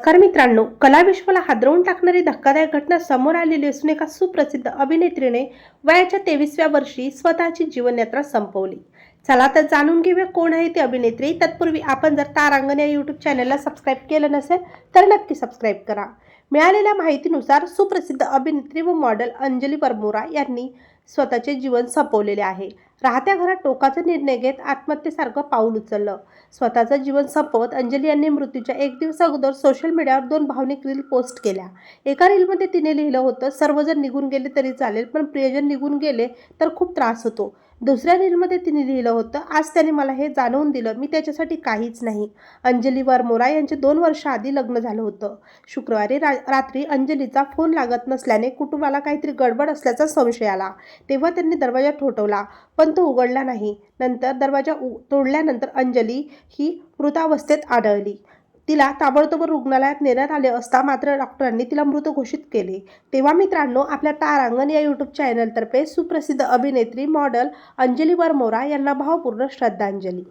नमस्कार मित्रांनो कलाविश्वाला हादरवून टाकणारी धक्कादायक घटना समोर आलेली असून एका सुप्रसिद्ध अभिनेत्रीने वयाच्या तेवीसव्या वर्षी स्वतःची जीवनयात्रा संपवली. चला तर जाणून घेऊया कोण आहे ती अभिनेत्री. तत्पूर्वी आपण जर तारांगण या यूट्यूब चॅनलला सबस्क्राईब केलं नसेल तर नक्की सबस्क्राईब करा. मिळालेल्या माहितीनुसार सुप्रसिद्ध अभिनेत्री व मॉडेल अंजली वर्मोरा यांनी स्वतःचे जीवन संपवलेले आहे. राहत्या घरात टोकाचा निर्णय घेत आत्महत्येसारखं पाऊल उचललं. स्वतःचं जीवन संपवत अंजली यांनी मृत्यूच्या एक दिवस अगोदर सोशल मीडियावर दोन भावनिक रील पोस्ट केल्या. एका रीलमध्ये तिने लिहिलं होतं सर्वजण निघून गेले तरी चालेल पण प्रियजन निघून गेले तर खूप त्रास होतो. दुसऱ्या रीलमध्ये तिने लिहिलं होतं आज त्याने मला हे जाणवून दिलं मी त्याच्यासाठी काहीच नाही. अंजली वरमोरा यांचे दोन वर्ष आधी लग्न झालं होतं. शुक्रवारी रा रात्री अंजलीचा फोन लागत नसल्याने कुटुंबाला काहीतरी गडबड असल्याचा संशय आला. तेव्हा त्यांनी दरवाजा ठोठवला पण तो उघडला नाही. नंतर दरवाजा उ तोडल्यानंतर अंजली ही मृतावस्थेत आढळली. तिला ताबडतोब रुग्णालयात नेण्यात आले असता मात्र डॉक्टरांनी तिला मृत घोषित केले. तेव्हा मित्रांनो आपल्या तारांगण या यूट्यूब चॅनलतर्फे सुप्रसिद्ध अभिनेत्री मॉडेल अंजली वरमोरा यांना भावपूर्ण श्रद्धांजली.